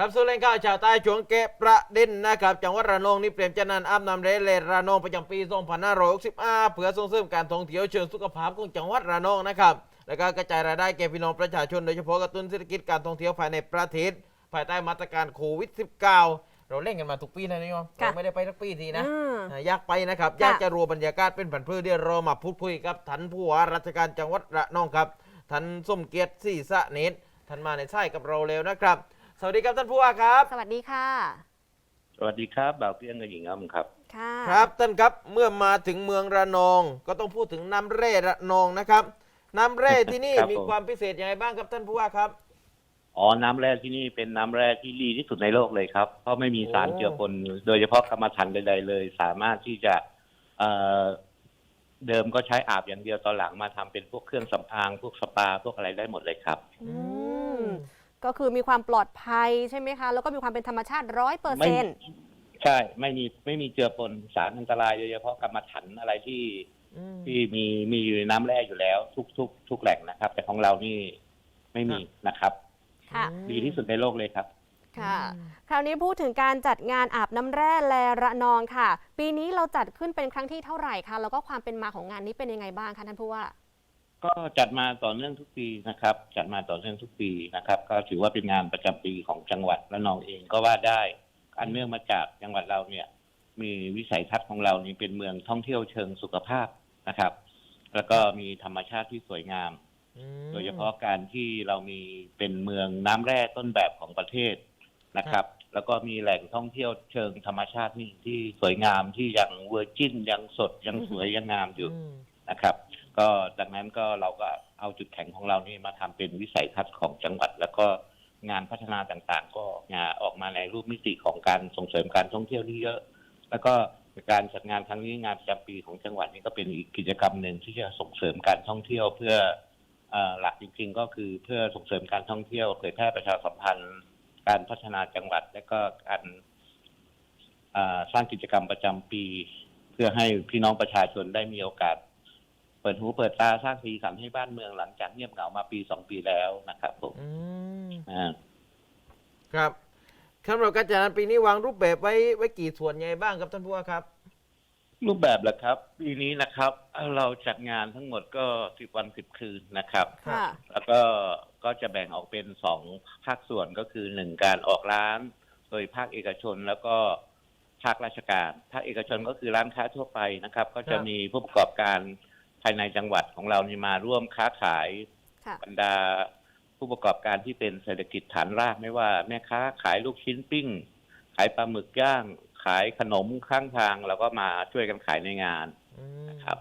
ครับส่วนเล่นข่าวชาวใต้ช่วงเกะประเด็นนะครับ จังหวัดระนองนี่เปลี่ยนจันนันท์อาบน้ำเรเลระนองประจำปี 2565เพื่อส่งเสริมการท่องเที่ยวเชิงสุขภาพของจังหวัดระนองนะครับ แล้วก็กระจายรายได้แก่พี่น้องประชาชนโดยเฉพาะกระตุ้นเศรษฐกิจการท่องเที่ยวภายในประเทศ ภายใต้มาตรการโควิด -19 เราเล่นกันมาทุกปีนะนี่ยค่ะเราไม่ได้ไปสักปีทีนะอืมอ่าอยากไปนะครับค่ะอยากจะรู้บรรยากาศเป็นผันพืชเดี๋ยวเรามาพูดคุยกับท่านผู้ว่าราชการจังหวัดระนองครับท่านสมเกียรติศรีสะเนตรท่านมาในสายกับเราแล้วนะครับ สวัสดีครับท่านผู้ว่าครับ สวัสดีค่ะ สวัสดีครับบ่าวเพียงกับหญิงอ้ำครับ ค่ะครับท่านครับเมื่อมาถึงเมืองระนอง ก็ต้องพูดถึงน้ำเร่ระนองนะครับ น้ำเร่ที่นี่ครับมีผม ความพิเศษยังไงบ้างครับท่านผู้ว่าครับ อ๋อน้ำแร่ที่นี่เป็นน้ำแร่ที่ดีที่สุดในโลกเลยครับ เพราะไม่มีสารโอ้ เจือปนโดยเฉพาะกรรมฐานใดๆเลย สามารถที่จะเอ่อเดิมก็ใช้อาบอย่างเดียวตอนหลังมาทำเป็นพวกเครื่องสำอาง พวกสปาพวกอะไรได้หมดเลยครับ อืม ก็คือมีความปลอดภัยใช่ไหมคะ แล้วก็มีความเป็นธรรมชาติร้อยเปอร์ไม่เซ็นต์ใช่ ไม่มีไม่มีเจือปนสารอันตรายโดยเฉพาะกรรมฐานอะไรที่อืมที่มีมีอยู่ในน้ำแร่อยู่แล้ว ทุกทุกทุกแหล่งนะครับ แต่ของเรานี่ไม่มีนะครับค่ะดีที่สุดในโลกเลยครับ ค่ะ คราวนี้พูดถึงการจัดงานอาบน้ำแร่แลระนองค่ะ ปีนี้เราจัดขึ้นเป็นครั้งที่เท่าไหร่คะแล้วก็ความเป็นมาของงานนี้เป็นยังไงบ้างคะท่านผู้ว่า ก็จัดมาต่อเนื่องทุกปีนะครับ จัดมาต่อเนื่องทุกปีนะครับ ก็ถือว่าเป็นงานประจำปีของจังหวัดระนองเองก็ว่าได้ อันเนื่องมาจากจังหวัดเราเนี่ย มีวิสัยทัศน์ของเรานี่เป็นเมืองท่องเที่ยวเชิงสุขภาพนะครับ แล้วก็มีธรรมชาติที่สวยงาม อืม โดยเฉพาะการที่เรามีเป็นเมืองน้ำแร่ต้นแบบของประเทศนะครับ แล้วก็มีแหล่งท่องเที่ยวเชิงธรรมชาติที่ที่สวยงามที่ยังเวอร์จินยังสดยังสวยยังงามอยู่อืมนะครับ ก็ดังนั้นก็เราก็เอาจุดแข็งของเรานี่มาทำเป็นวิสัยทัศน์ของจังหวัด แล้วก็งานพัฒนาต่างๆ ก็ออกมาในรูปมิติของการส่งเสริมการท่องเที่ยวที่เยอะ แล้วก็การจัดงานครั้งนี้งานประจำปีของจังหวัดนี้ก็เป็นอีกกิจกรรมหนึ่งที่จะส่งเสริมการท่องเที่ยวเพื่ออหลักจริงๆ ก็คือเพื่อส่งเสริมการท่องเที่ยวเผยแพร่ประชาสัมพันธ์ การพัฒนาจังหวัด และก็การสร้างกิจกรรมประจำปี เพื่อให้พี่น้องประชาชนได้มีโอกาส เปิดหูเปิดตาสร้างสีสันให้บ้านเมืองหลังจากเงียบเหงามาปีสองปีแล้วนะครับผมอืมอ่า ครับสำหรับการจัดงานปีนี้วางรูปแบบไว้ไว้กี่ส่วนยังไงบ้างครับท่านผู้ว่าครับ รูปแบบละครับ ปีนี้นะครับเราจัดงานทั้งหมดก็สิบวันสิบคืนนะครับ ค่ะ แล้วก็ก็จะแบ่งออกเป็นสองภาคส่วนก็คือหนึ่งการออกร้าน โดยภาคเอกชนแล้วก็ภาคราชการ ภาคเอกชนก็คือร้านค้าทั่วไปนะครับ ก็จะครับ มีผู้ประกอบการ ภายในจังหวัดของเรานี่มาร่วมค้าขายค่ะ บรรดาผู้ประกอบการที่เป็นเศรษฐกิจฐานรากไม่ว่าแม่ค้าขายลูกชิ้นปิ้ง ขายปลาหมึกย่าง ขายขนมข้างทางแล้วก็มาช่วยกันขายในงานอืมครับ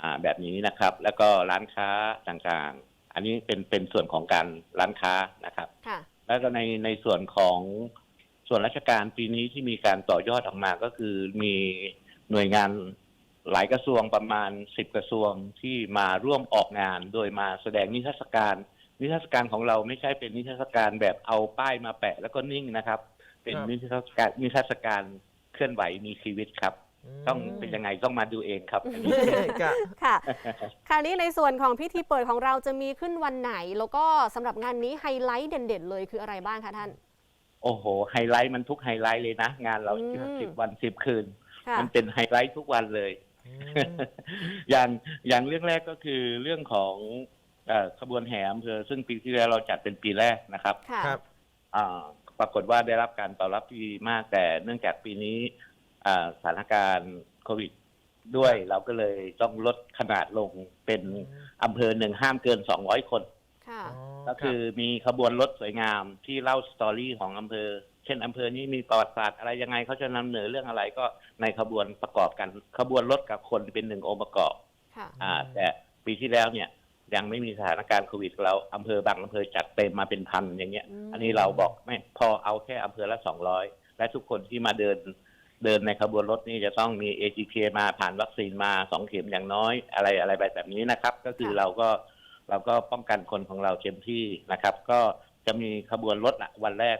อ่าแบบนี้นะครับ แล้วก็ร้านค้าต่างๆ อันนี้เป็นเป็นส่วนของการร้านค้านะครับ ค่ะ แล้วก็ในในส่วนของส่วนราชการปีนี้ที่มีการต่อยอดออกมาก็คือมีหน่วยงาน หลายกระทรวงประมาณสิบกระทรวงที่มาร่วมออกงาน โดยมาแสดงนิทรรศการ นิทรรศการของเราไม่ใช่เป็นนิทรรศการแบบเอาป้ายมาแปะแล้วก็นิ่งนะครับ เป็นครับนิทรรศการนิทรรศการเคลื่อนไหวมีชีวิตครับ ต้องเป็นยังไงต้องมาดูเองครับครับ ค่ะ คราวนี้ในส่วนของพิธีเปิดของเราจะมีขึ้นวันไหน แล้วก็สำหรับงานนี้ไฮไลท์เด่นๆ เลยคืออะไรบ้างคะท่าน โอ้โห ไฮไลท์มันทุกไฮไลท์เลยนะ งานเราอืม สิบวันสิบคืน ค่ะ มันเป็นไฮไลท์ทุกวันเลย อืมอย่างอย่างเรื่องแรกก็คือเรื่องของเออขบวนแห่อำเภอซึ่งปีที่แล้วเราจัดเป็นปีแรกนะครับค่ะครับ อ่าปรากฏว่าได้รับการตอบรับที่ดีมากแต่เนื่องจากปีนี้อ่าสถานการณ์โควิดด้วย เราก็เลยต้องลดขนาดลงเป็นอำเภอหนึ่งห้ามเกินสองร้อยคน ค่ะ ก็คือมีขบวนรถสวยงามที่เล่าสตอรี่ของอำเภอเช่นอำเภอนี้มีประวัติศาสตร์อะไรยังไงเขาจะนำเหนือเรื่องอะไรก็ในขบวนประกอบกัน ขบวนรถกับคนเป็นหนึ่งองค์ประกอบค่ะ อ่าแต่ปีที่แล้วเนี่ยยังไม่มีสถานการณ์โควิดเราอำเภอบางอำเภอจัดเต็มมาเป็นพันอย่างเงี้ย อืม อันนี้เราบอกไม่พอเอาแค่อำเภอละสองร้อยและทุกคนที่มาเดิน เดินในขบวนรถนี่จะต้องมี AGK มาผ่านวัคซีนมาสองเข็มอย่างน้อยอะไรอะไรแบบนี้นะครับ ก็คือเราก็เราก็ป้องกันคนของเราเต็มที่นะครับ ก็จะมีขบวนรถละวันแรก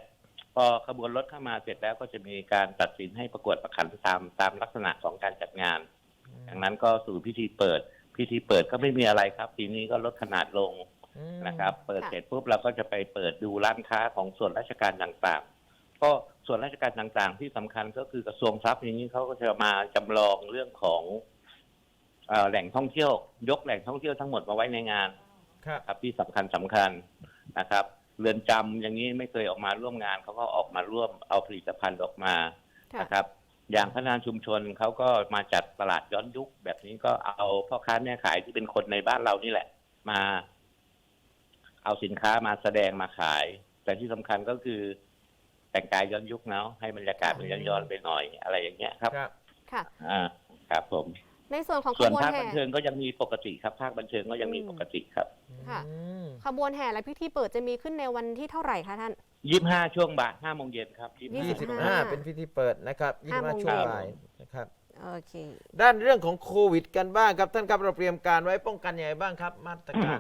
พอขบวนรถเข้ามาเสร็จแล้วก็จะมีการตัดสินให้ประกวดประคันตามตามลักษณะของการจัดงานจากนั้นก็สู่พิธีเปิด พิธีเปิดก็ไม่มีอะไรครับปีนี้ก็ลดขนาดลงอืมนะครับ เปิดค่ะเสร็จปุ๊บเราก็จะไปเปิดดูร้านค้าของส่วนราชการต่างก็ส่วนราชการต่างๆ ที่สำคัญก็คือกระทรวงทรัพย์อย่างนี้เขาก็จะมาจำลองเรื่องของเอ่อแหล่งท่องเที่ยวยกแหล่งท่องเที่ยวทั้งหมดมาไว้ในงานครับครับที่สำคัญสำคัญนะครับ เรือนจำอย่างนี้ไม่เคยออกมาร่วมงานเขาก็ออกมาร่วมเอาผลิตภัณฑ์ออกมาค่ะ นะครับ อย่างพัฒนาชุมชนเขาก็มาจัดตลาดย้อนยุคแบบนี้ก็เอาพ่อค้าแม่ขายที่เป็นคนในบ้านเรานี่แหละ มา เอาสินค้ามาแสดงมาขาย แต่ที่สำคัญก็คือแต่งกายย้อนยุคเนาะให้บรรยากาศมันย้อนๆไปหน่อยอะไรอย่างเงี้ยครับ ครับ ค่ะ อ่า ครับผม ในส่วนของขส่วนบวนภาคแห่บันเทิงก็ยังมีปกติครับภาคบันเทิงก็ยังมีอืมปกติครับค่ะอืมขบวนแห่และพิธีเปิดจะมีขึ้นในวันที่เท่าไหร่คะท่าน ยี่ห้าช่วงบ่ายห้าโมงเย็นครับยี่ยี่ยี่สิสิบบห้า ห้าเป็นพิธีเปิดนะครับยี่ห้าสิบห้าโมงช่วงเย็น บ่ายนะครับ โอเค ด้านเรื่องของโควิดกันบ้างครับท่านครับเราเตรียมการไว้ป้องกันยังไงบ้างครับ มาตรการ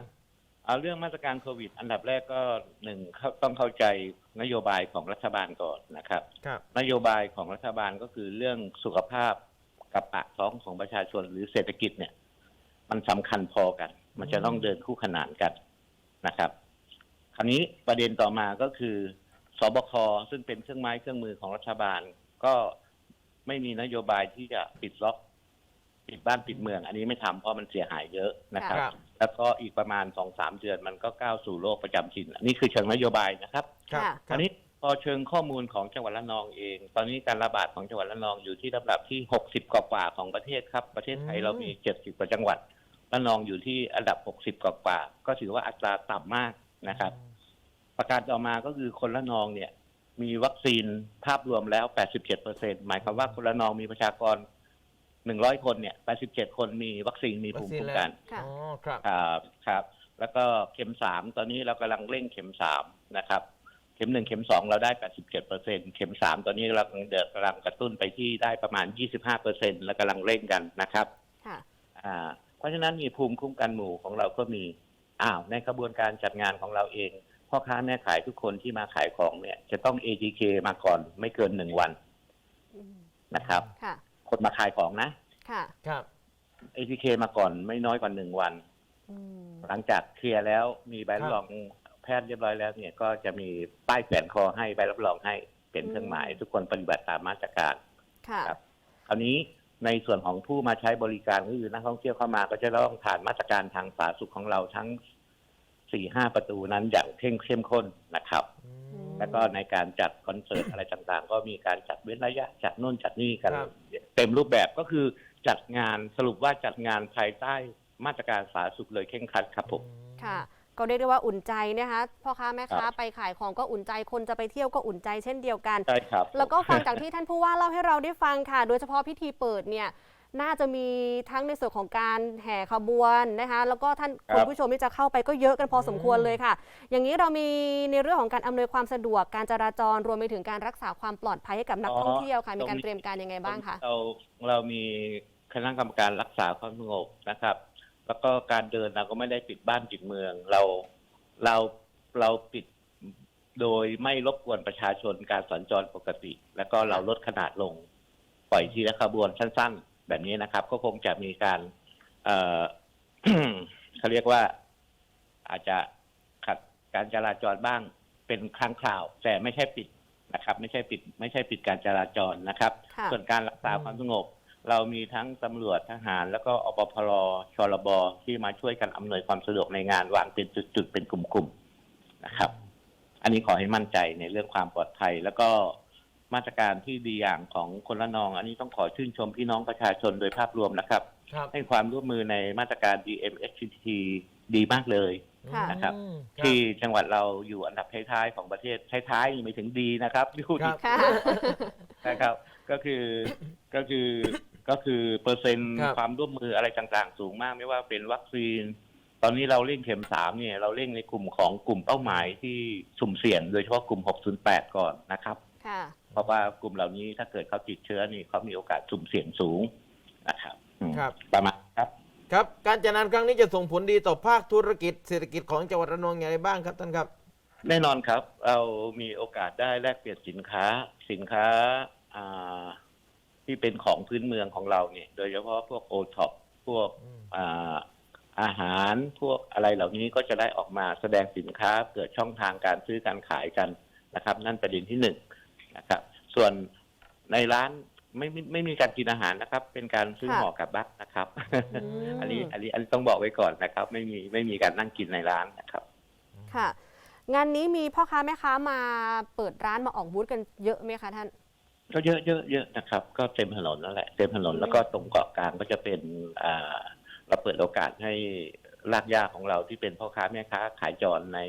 เอาเรื่องมาตรการโควิด อันดับแรกก็หนึ่งเข้าต้องเข้าใจนโยบายของรัฐบาลก่อนนะครับ ครับ นโยบายของรัฐบาลก็คือเรื่องสุขภาพ กับปากท้องของประชาชนหรือเศรษฐกิจเนี่ย มันสำคัญพอกัน มันจะต้องเดินคู่ขนานกันนะครับ คราวนี้ประเด็นต่อมาก็คือสบคซึ่งเป็นเครื่องไม้เครื่องมือของรัฐบาล ก็ไม่มีนโยบายที่จะปิดล็อกปิดบ้านปิดเมือง อันนี้ไม่ทำเพราะมันเสียหายเยอะนะครับครับแล้วก็อีกประมาณสองสามเดือนมันก็ก้าวสู่โลกประจำถิ่นอันนี้คือเชิงนโยบายนะครับ ครับค่ะคอัรับนนี้ พอเชิงข้อมูลของจังหวัดระนองเอง ตอนนี้การระบาดของจังหวัดระนองอยู่ที่ลำดับที่ 60 กว่าๆของประเทศครับ ประเทศไทยอืมเรามี 70 กว่าจังหวัดระนองอยู่ที่อันดับ 60 กว่าๆก็ถือว่าอัตราต่ำมากนะครับ ประการต่อมาก็คือคนระนองเนี่ย มีวัคซีนภาพรวมแล้ว 87เปอร์เซ็นหมายความว่าคนระนองมีประชากร 100 คนเนี่ย 87 คนมีวัคซีนมีวัภูคมิซีนคุ้มแล้วกันค่ะอ๋อครับครับครับ แล้วก็เข็มสามตอนนี้เรากำลังเร่งเข็มสามนะครับเข็มหนึ่งเข็มสองเราได้แปดสิบเจ็ดเปอร์เซ็นเข็มสามตอนนี้เรากำลังเดินกำลังกระตุ้นไปที่ได้ประมาณยี่สิบห้าเปอร์เซ็นและกำลังเร่งกันนะครับค่ะอ่า เพราะฉะนั้นมีภูมิคุ้มกันหมู่ของเราก็มีอ้าวในกระบวนการจัดงานของเราเองพ่อค้าแม่ขายทุกคนที่มาขายของเนี่ย จะต้อง ATK มาก่อนไม่เกินหนึ่งวันอืมนะครับค่ะคนมาขายของนะ ค่ะ ครับ ATK มาก่อนไม่น้อยกว่าหนึ่งวันอืมหลังจากเคลียร์แล้วมีใบครัรับบรองแพ ทย์เรียบร้อยแล้วเนี่ยก็จะมีป้ายแขวนคอให้ใบรับรองให้เป็นเครื่องหมาย ทุกคนปฏิบัติตามมาตรการค่ะครับคราวนี้ในส่วนของผู้มาใช้บริการก็คือนักท่องเที่ยวเข้ามาก็จะต้องผ่านมาตรการทางสาธารณสุขของเราทั้งสี่ห้าประตูนั้นอย่างเคร่งเข้มข้นนะครับอืมแล้วก็ในการจัดคอนเสิร์ตอะไรต่างๆ ก็มีการจัดเว้นระยะ จัดโน่นจัดนี่กัน ครับ เต็มรูปแบบก็คือจัดงานสรุปว่าจัดงานภายใต้มาตรการสาธารณสุขเลยเคร่งครัดครับผม ค่ะ ก็เรียกได้ว่าอุ่นใจนะคะพ่อค้าแม่ค้าครับไปขายของก็อุ่นใจคนจะไปเที่ยวก็อุ่นใจเช่นเดียวกัน ใช่ครับ แล้วก็ฟังจากที่ท่านผู้ว่าเล่าให้เราได้ฟังค่ะ โดยเฉพาะพิธีเปิดเนี่ยน่าจะมีทั้งในส่วนของการแห่ขบวนนะคะแล้วก็ท่านครับคุณผู้ชมที่จะเข้าไปก็เยอะกันพอสมควรเลยค่ะ อย่างนี้เรามีในเรื่องของการอำนวยความสะดวกการจราจรรวมไปถึงการรักษาความปลอดภัยให้กับนักท่องเที่ยวค่ะมีการเตรียมการยังไงบ้างคะเราเรามีคณะกรรมการรักษาความสงบนะครับ แล้วก็การเดินเราก็ไม่ได้ปิดบ้านปิดเมือง เราเราเราปิดโดยไม่รบกวนประชาชนการสัญจรปกติ แล้วก็เราลดขนาดลง ปล่อยทีละขบวนสั้น ๆ แบบนี้นะครับ ก็คงจะมีการ เอ่อเขาเรียกว่าอาจจะขัดการจราจรบ้างเป็นครั้งคราว แต่ไม่ใช่ปิดนะครับ ไม่ใช่ปิด ไม่ใช่ปิดการจราจรนะครับค่ะส่วนการรักษาความสงบ เรามีทั้งตำรวจทหาร แล้วก็อปพลชลบที่มาช่วยกันอำนวยความสะดวกในงานวางเป็นจุดๆเป็นกลุ่มๆนะครับ อันนี้ขอให้มั่นใจในเรื่องความปลอดภัย แล้วก็มาตรการที่ดีอย่างของคนละนอง อันนี้ต้องขอชื่นชมพี่น้องประชาชนโดยภาพรวมนะครับ ครับให้ความร่วมมือในมาตรการ DMHT ดีมากเลยค่ะ นะครับ อืมที่จังหวัดเราอยู่อันดับท้ายๆของประเทศท้ายๆไม่ถึงดีนะครับอยู่ครับที่ค่ะ นะครับก็คือก็คือ ก็คือเปอร์เซ็นต์ครับ ความร่วมมืออะไรต่างๆ สูงมากไม่ว่าเป็นวัคซีน ตอนนี้เราเร่งเข็มสามเนี่ย เราเร่งในกลุ่มของกลุ่มเป้าหมายที่สุ่มเสี่ยงโดยเฉพาะกลุ่ม 608 ก่อนนะครับ ค่ะ เพราะว่ากลุ่มเหล่านี้ถ้าเกิดเขาติดเชื้อนี่เขามีโอกาสสุ่มเสี่ยงสูงนะครับอืมครับ ประมาณครับ ครับ การจัดงานครั้งนี้จะส่งผลดีต่อภาคธุรกิจเศรษฐกิจของจังหวัดระนองอย่างไรบ้างครับท่านครับ แน่นอนครับ เรามีโอกาสได้แลกเปลี่ยนสินค้า สินค้าอ่า ที่เป็นของพื้นเมืองของเราเนี่ย โดยเฉพาะพวกโอท็อปพวกอืมอ่าอาหารพวกอะไรเหล่านี้ก็จะได้ออกมาแสดงสินค้าเกิดช่องทางการซื้อการขายกันนะครับ นั่นประเด็นที่หนึ่งนะครับ ส่วนในร้านไม่ไม่ไม่มีการกินอาหารนะครับ เป็นการซื้อค่ะห่อกลับบ้านนะครับอืมอันนี้อันนี้อันนี้ต้องบอกไว้ก่อนนะครับ ไม่มีไม่มีการนั่งกินในร้านนะครับ ค่ะ งานนี้มีพ่อค้าแม่ค้ามาเปิดร้านมาออกบูธกันเยอะไหมคะท่าน ก็เยอะเยอะเยอะนะครับ ก็เต็มถนนนั่นแหละ เต็มถนนอืมแล้วก็ตรงเกาะกลางก็จะเป็นอ่าเราเปิดโอกาสให้รากหญ้าของเราที่เป็นพ่อค้าแม่ค้าขายจรใน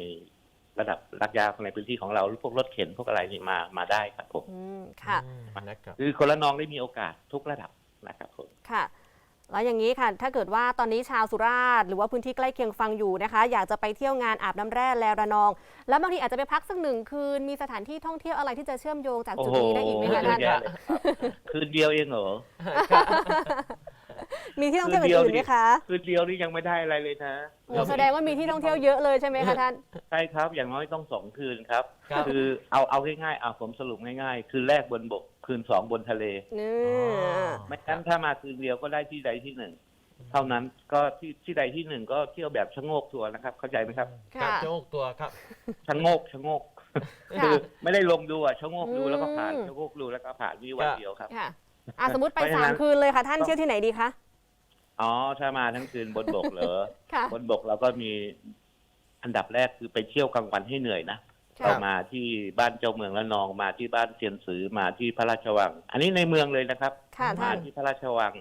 ระดับรากหญ้าในพื้นที่ของเราพวกรถเข็นพวกอะไรนี่มามาได้ครับผมอืมค่ะ อืมนะครับ คือคนละนองได้มีโอกาสทุกระดับนะครับผม ค่ะ แล้วอย่างนี้ค่ะ ถ้าเกิดว่าตอนนี้ชาวสุราษฎร์หรือว่าพื้นที่ใกล้เคียงฟังอยู่นะคะ อยากจะไปเที่ยวงานอาบน้ำแร่แลระนอง แล้วบางทีอาจจะไปพักสักหนึ่งคืน มีสถานที่ท่องเที่ยวอะไรที่จะเชื่อมโยงจากจุดนี้ได้อีกไหมโอ้คะโหท่านเยอะแยะเลยครับคืนเดียวเองเหรอ มีที่ท่องเที่ยวอื่นๆไหมคะ คืนเดียวนี่ยังไม่ได้อะไรเลยนะโอ้แสดงว่ามีที่ท่องเที่ยวเยอะเลยใช่ไหมคะท่าน ใช่ครับ อย่างน้อยต้องสองคืนครับครับคือเอาเอาง่ายๆเอาผมสรุปง่ายๆ คืนแรกบนบก คืนสองบนทะเล นี่ไม่งั้นถ้ามาคืนเดียวก็ได้ที่ใดที่หนึ่ง เท่านั้นก็ที่ที่ใดที่หนึ่งก็เที่ยวแบบชะโงกทัวร์นะครับ เข้าใจไหมครับครัค่ะบโจกตัวครับ ชะโงกชะโงกค่ะคือไม่ได้ลงดูอะชะโงกดูแล้วก็ผ่านอืม ชะโงกดูแล้วก็ผ่านวิวันเดียวครับ ค่ะอะสมมติไปเพราะฉะสานั้มนคืนเลยค่ะ ท่านต้องเที่ยวที่ไหนดีคะ อ๋อถ้ามาทั้งคืนบนบกเหรอ ค่ะ บนบกเราก็มีอันดับแรกคือไปเที่ยวกลางวันให้เหนื่อยนะ ค่ะเรามาที่บ้านเจ้าเมืองละนองมาที่บ้านเซียนสือมาที่พระราชวัง อันนี้ในเมืองเลยนะครับค่ะมาท่านที่พระราชวัง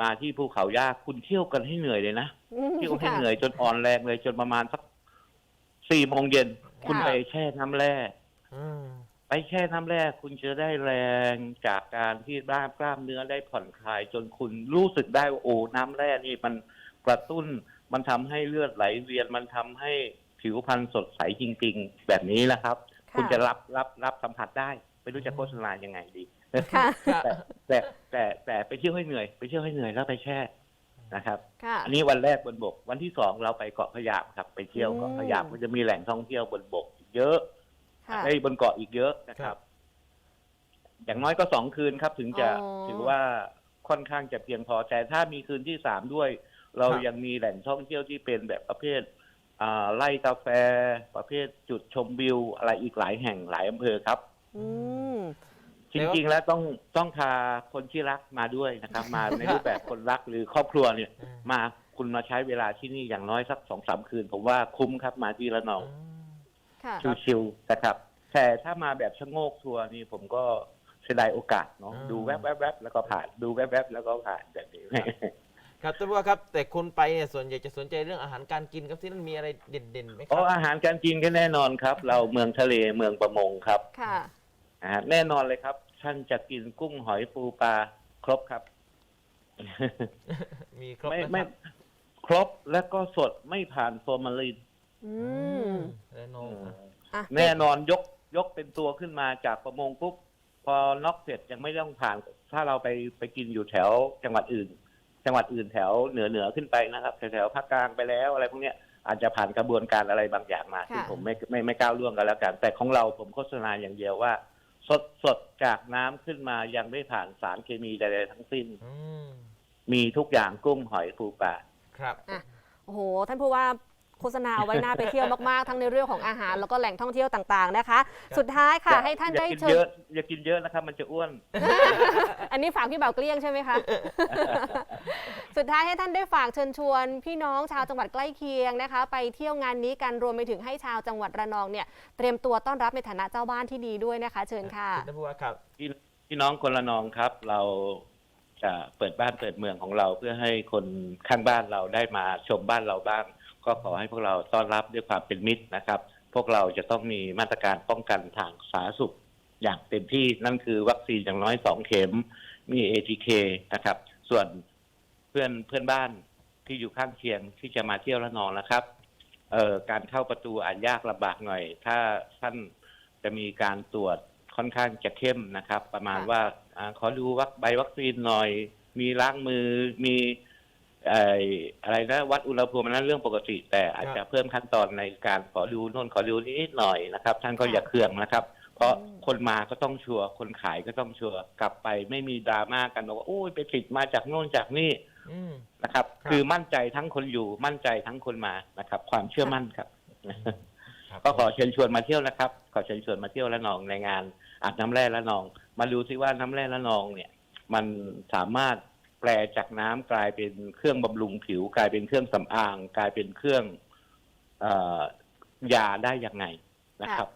มาที่ภูเขาย่าคุณเที่ยวกันให้เหนื่อยเลยนะอืมเที่ยวให้ค่ะเหนื่อยจนอ่อนแรงเลยจนประมาณสักสี่โมงเย็นคุณค่ะไปแช่น้ำแร่อืมไปแช่น้ำแร่คุณจะได้แรงจากการที่ร่างกล้ามเนื้อได้ผ่อนคลาย จนคุณรู้สึกได้ว่าโอ้น้ำแร่นี่มันกระตุ้น มันทำให้เลือดไหลเวียนมันทำให้ ผิวพรรณสดใสจริง ๆ แบบนี้นะครับ คุณจะรับรับรับสัมผัสได้ ไม่รู้จะโฆษณายังไงดีค่ะครับแต่แต่แต่ไปเที่ยวให้เหนื่อยไปเที่ยวให้เหนื่อยแล้วไปแช่นะครับค่ะอันนี้วันแรกบนบก วันที่สองเราไปเกาะพะยามครับ ไปเที่ยวอืมเกาะพะยามมันจะมีแหล่งท่องเที่ยวบนบกเยอะค่ะไอ้บนเกาะอีกเยอะนะคครัรับบอย่างน้อยก็สองคืนครับ ถึงจะอ๋อถือว่าค่อนข้างจะเพียงพอแต่ถ้ามีคืนที่สามด้วย เราครับยังมีแหล่งท่องเที่ยวที่เป็นแบบประเภทอ่า ไล่กาแฟประเภทจุดชมวิว อะไรอีกหลายแห่งหลายอำเภอครับ อืม จริงๆแล้วต้องต้องพาคนที่รักมาด้วยนะครับ มาในรูปแบบคนรักหรือครอบครัวเนี่ยอืมมาคุณมาใช้เวลาที่นี่อย่างน้อยสักสองสามคืน ผมว่าคุ้มครับมาที่ละนองค่ะ ชิวๆนะครับ แต่ถ้ามาแบบชะโงกทัวร์นี่ผมก็เสียดายโอกาสเนาะอืมดูแวบๆๆแล้วก็ผ่านดูแวบๆแล้วก็ผ่านแบบนี้ ครับท่านผู้ว่าครับแต่คุณไปเนี่ยส่วนใหญ่จะสนใจเรื่องอาหารการกินครับที่นั่นมีอะไรเด่นๆไหมคเพรัราะอาหารการกินก็แน่นอนครับ เราเมืองทะเลเมืองประมงครับค่ะอ่าแน่นอนเลยครับ ท่านจะกินกุ้งหอยปูปลาครบครับ มีครบไม่นะไม่ครับครบและก็สดไม่ผ่านฟอร์มาลินอือืมมและนองครับอะแน่นอนยกยกเป็นตัวขึ้นมาจากประมงปุ๊บพอน็อกเสร็จยังไม่ต้องผ่าน ถ้าเราไปไปกินอยู่แถวจังหวัดอื่น จังหวัดอื่นแถวเหนือเหนือขึ้นไปนะครับแถวแถวภาคกลางไปแล้วอะไรพวกเนี้ยอาจจะผ่านกระบวนการอะไรบางอย่างมาค่ะซึ่งผมไม่ไม่ไม่ก้าวล่วงกันแล้วกัน แต่ของเราผมโฆษณาอย่างเดียวว่า สดสดจากน้ำขึ้นมายังไม่ผ่านสารเคมีใดๆทั้งสิ้นอืมมีทุกอย่างกุ้งหอยปูปลาครับโอ้โหท่านผู้ว่า โฆษณาเอาไว้น่าไปเที่ยวมากๆ ทั้งในเรื่องของอาหารแล้วก็แหล่งท่องเที่ยวต่างๆนะคะ สุดท้ายค่ะอย่ให้ท่านอย่ได้กินเชิเยญอะอย่ากินเยอะนะครับ มันจะอ้วน อันนี้ฝากพี่เบาเกลี้ยงใช่ไหมคะ สุดท้ายให้ท่านได้ฝากเชิญชวน พี่น้องชาวจังหวัดใกล้เคียงนะคะ ไปเที่ยวงานนี้กันรวมไปถึงให้ชาวจังหวัดระนองเนี่ยเตรียมตัวต้อนรับในฐานะเจ้าบ้านที่ดีด้วยนะคะ เชิญค่ะท่านผู้ว่าครับพี่พี่น้องคนละนองครับ เราจะเปิดบ้านเปิดเมืองของเราเพื่อให้คนข้างบ้านเราได้มาชมบ้านเราบ้าง ก็ขอให้พวกเราต้อนรับด้วยความเป็นมิตรนะครับ พวกเราจะต้องมีมาตรการป้องกันทางสาธารณสุข อย่างเต็มที่นั่นคือวัคซีนอย่างน้อยสองเข็มมี ATK นะครับ ส่วนเพื่อนเพื่อนบ้านที่อยู่ข้างเคียงที่จะมาเที่ยวละนองนะครับเอ่อการเข้าประตูอาจยากลำบากหน่อย ถ้าท่านจะมีการตรวจค่อนข้างจะเข้มนะครับ ประมาณว่าอาขอดูวัคใบวัคซีนหน่อย มีล้างมือมี เอ่ออะไรนะวัดอุณหภูมิอันนั้นเรื่องปกติ แต่อาจจะเพิ่มขั้นตอนในการขอดูโน่นขอดูนิดหน่อยนะครับ ท่านก็อย่าเคืองนะครับ เพราะคนมาก็ต้องชัวร์คนขายก็ต้องชัวร์กลับไปไม่มีดราม่ากันว่าโอ้ยไปติดมาจากโน่นจากนี่อืม นะครับ ครับ คือมั่นใจทั้งคนอยู่มั่นใจทั้งคนมานะครับ ความเชื่อมั่นครับ ครับครับก็ขอเชิญชวนมาเที่ยวนะครับ ขอเชิญชวนมาเที่ยวละนองในงานอาบน้ำแร่ละนอง มาดูซิว่าน้ำแร่ละนองเนี่ย มันสามารถ แปลจากน้ำกลายเป็นเครื่องบำรุงผิว กลายเป็นเครื่องสำอาง กลายเป็นเครื่องเอ่อยาได้ยังไงนะครับ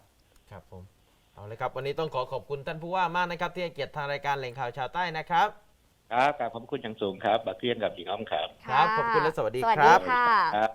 ครับผมเอาเลยครับวันนี้ต้องขอขอบคุณท่านผู้ว่ามากนะครับ ที่ให้เกียรติทางรายการแหล่งข่าวชาวใต้นะครับครับกราบขอบคุณอย่างสูงครับบักเทียนกับหญิงอ้อมครับครับขอบคุณและสวัสดีสวัสครัดีบค่ะครับ